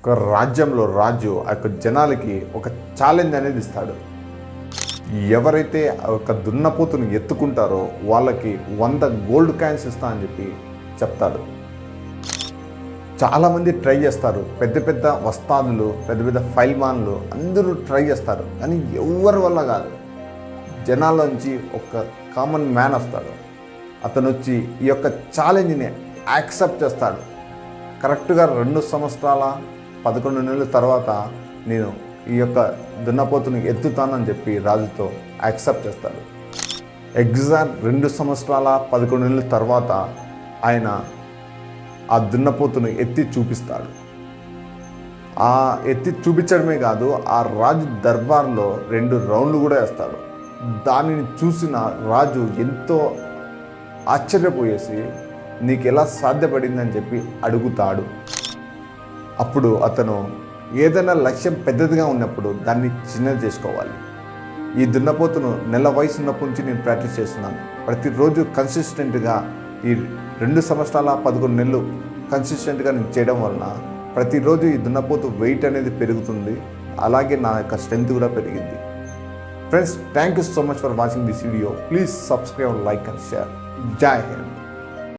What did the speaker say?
ఒక రాజ్యంలో రాజు ఆ యొక్క జనాలకి ఒక ఛాలెంజ్ అనేది ఇస్తాడు. ఎవరైతే ఆ యొక్క దున్నపోతుని ఎత్తుకుంటారో వాళ్ళకి వంద గోల్డ్ కాయిన్స్ ఇస్తా అని చెప్పి చెప్తాడు. చాలామంది ట్రై చేస్తారు. పెద్ద పెద్ద వస్తాదులు పెద్ద పెద్ద ఫైల్మాన్లు అందరూ ట్రై చేస్తారు. కానీ ఎవరి వల్ల కాదు. జనాల్లోంచి ఒక కామన్ మ్యాన్ వస్తాడు. అతను వచ్చి ఈ యొక్క ఛాలెంజ్ని యాక్సెప్ట్ చేస్తాడు. కరెక్ట్గా రెండు సంవత్సరాల పదకొండు నెలల తర్వాత నేను ఈ యొక్క దున్నపోతుని ఎత్తుతానని చెప్పి రాజుతో యాక్సెప్ట్ చేస్తాడు. ఎగ్జాక్ట్ రెండు సంవత్సరాల పదకొండు నెలల తర్వాత ఆయన ఆ దున్నపోతును ఎత్తి చూపిస్తాడు. ఆ ఎత్తి చూపించడమే కాదు ఆ రాజు దర్బార్లో రెండు రౌండ్లు కూడా వేస్తాడు. దానిని చూసిన రాజు ఎంతో ఆశ్చర్యపోయేసి నీకు ఎలా సాధ్యపడిందని చెప్పి అడుగుతాడు. అప్పుడు అతను ఏదైనా లక్ష్యం పెద్దదిగా ఉన్నప్పుడు దాన్ని చిన్నది చేసుకోవాలి. ఈ దున్నపోతును నెల వయసు ఉన్నప్పటి నుంచి నేను ప్రాక్టీస్ చేస్తున్నాను. ప్రతిరోజు కన్సిస్టెంట్గా ఈ రెండు సంవత్సరాల పదకొండు నెలలు కన్సిస్టెంట్గా నేను చేయడం వలన ప్రతిరోజు ఈ దున్నపోతు వెయిట్ అనేది పెరుగుతుంది. అలాగే నా యొక్క స్ట్రెంత్ కూడా పెరిగింది. Friends thank you so much for watching this video please subscribe like and share జై హింద్